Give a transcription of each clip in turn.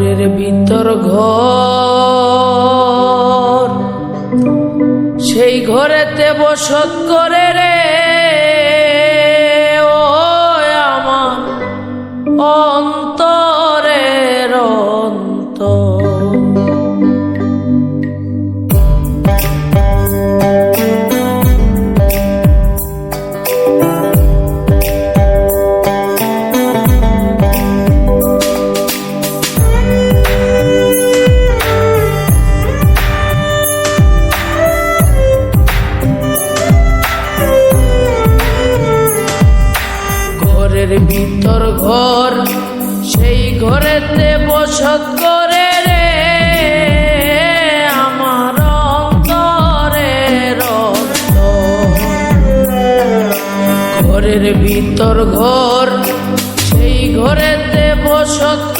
ঘরের ভিতর ঘর। সেই ঘরেতে বসত করে রে ভিতর ঘর, সেই ঘরেতে বসত করে রে। আমার অন্তরে রক্ত। ঘরের ভিতর ঘর, সেই ঘরেতে বসত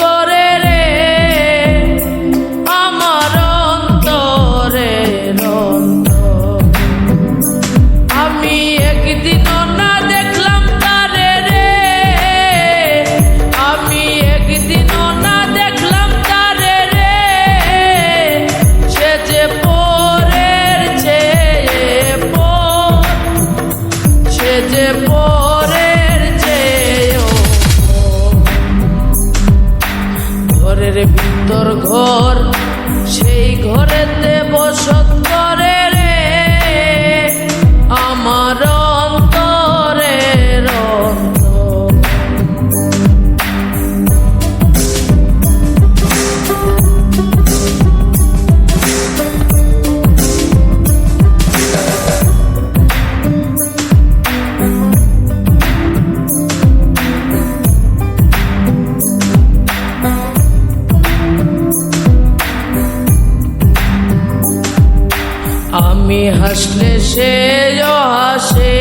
সে হাসে।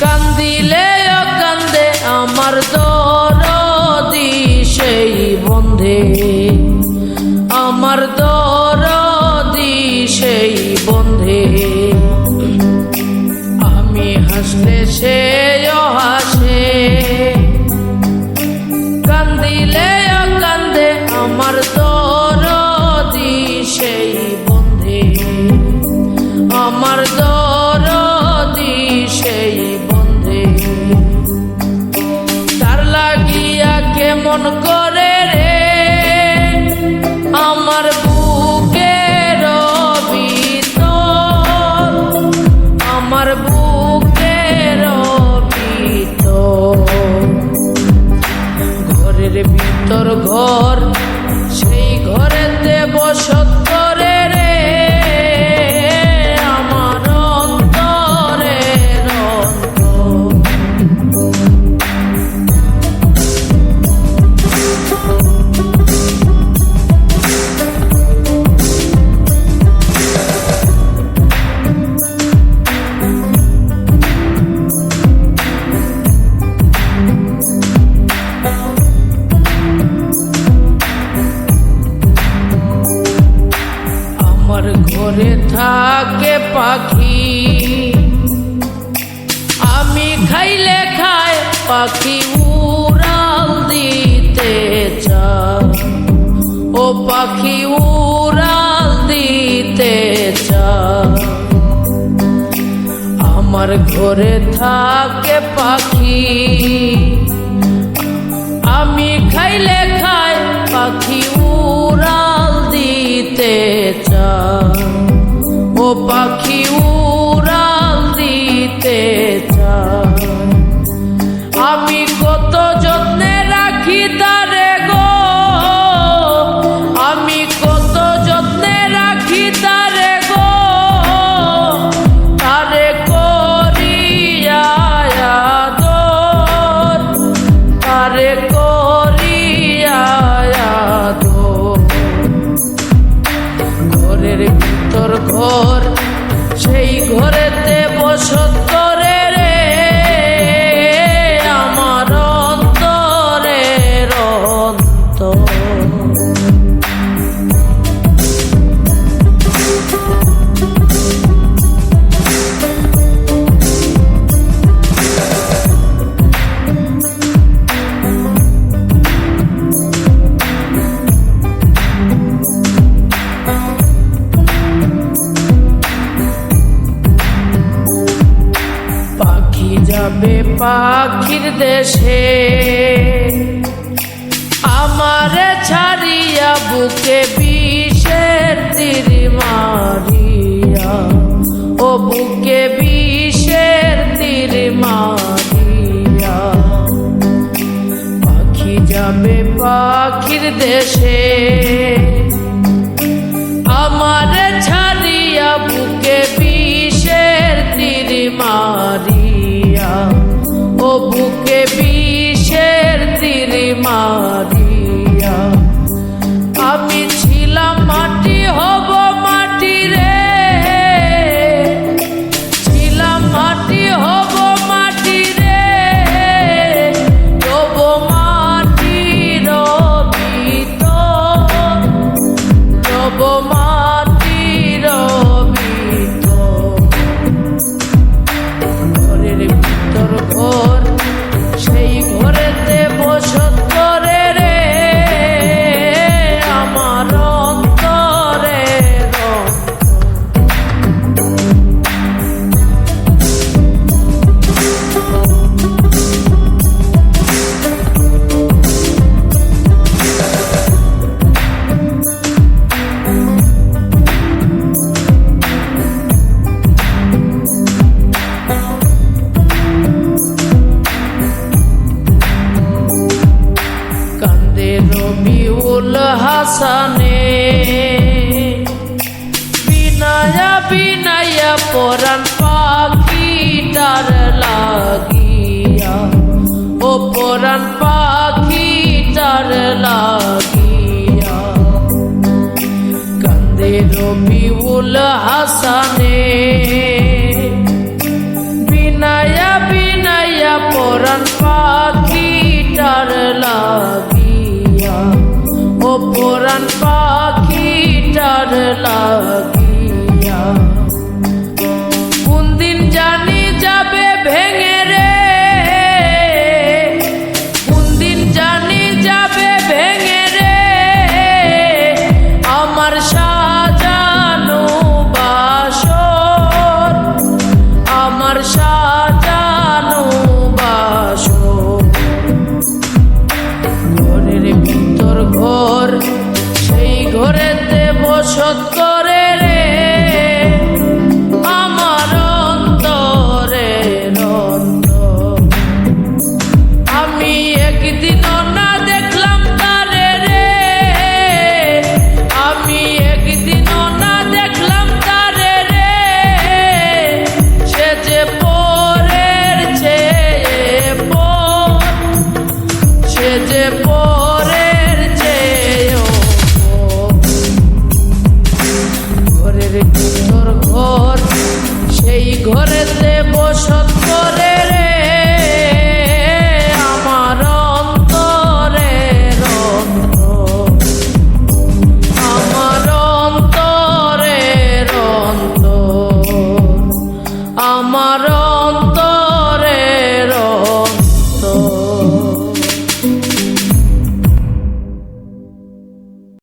কান্দিলে কান্দে আমার দরদি সেই বন্ধে। আমার দরদি সেই বন্ধে। আমি হাসলে সে রে আমার আমার ঘরের ভিতর ঘর সেই ঘরেতে আমার ঘরে থাকে পাখি। আমি খাইলে খায় পাখি, উড়াল দিতে চায় ও পাখি, উড়াল দিতে চায় আমার ঘরে থাকে পাখি। আমি খাইলে খাই পাখি, উড়াল দিতে চায় ও পাখি উড়াল পাখির দেশে আমারে ছাড়িয়া বুকে বিষের তীর মারিয়া, ও বুকে বিষের তীর মারিয়া। পাখি যাবে পাখির দেশে, আমার ছাড়িয়া বুকে বিষের তীর মারিয়া। বুকে বিষের তীর হাসানে। বিনায়া বিনায়া পরাণ পাখি পাখিটার লাগিয়া। ও পরাণ পাখি পাখিটার লাগিয়া। কান্দে রবিউল হাসানে। ও পরাণ পাখিটার লাগিয়া ঘরের ভিতর ঘর সেই ঘরেতে বসত করে